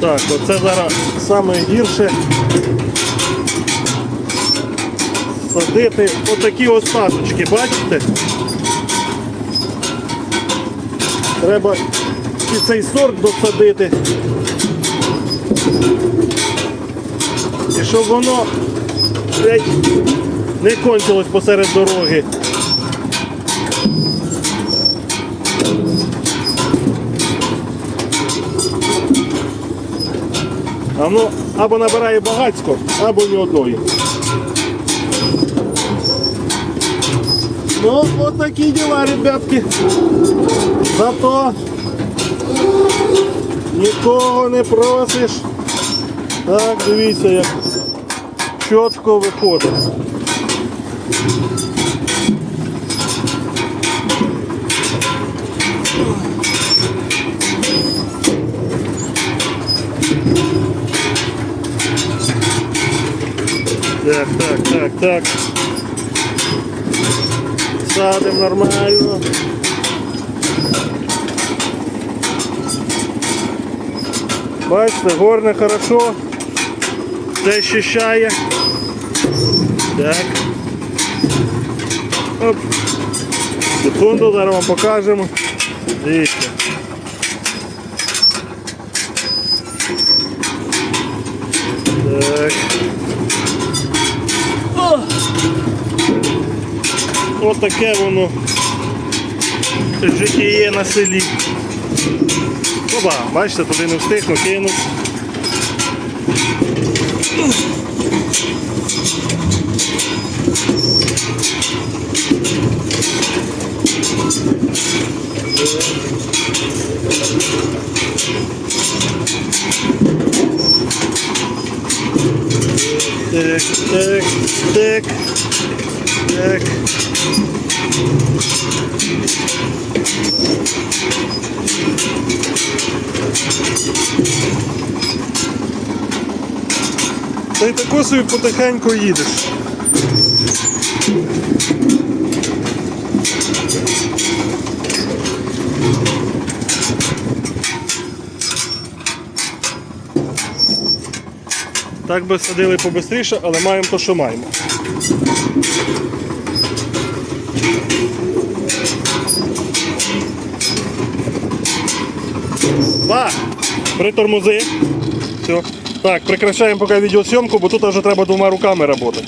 Так, оце зараз саме гірше садити отакі остаточки, бачите? Треба і цей сорт досадити. І щоб воно не кончилось посеред дороги. Воно або набирає багацько, або ні одної. Ну, от такі діла, ребятки. Зато нікого не просиш. Так, дивіться, як чітко виходить. Так, так, так, так. Садим нормально. Бачите, горне хорошо. Все щищає. Так. Оп. Секунду, зараз вам покажемо. Дивіться. Так. О! Отаке воно житіє на селі. Оба, бачите, туди не встигну, кинув. Так, так, так, так. Та й тако собі потихеньку їдеш. Так би садили побистріше, але маємо то, що маємо. Ба! Притормози. Все. Так, прекращаємо поки відеосйомку, бо тут вже треба двома руками працювати.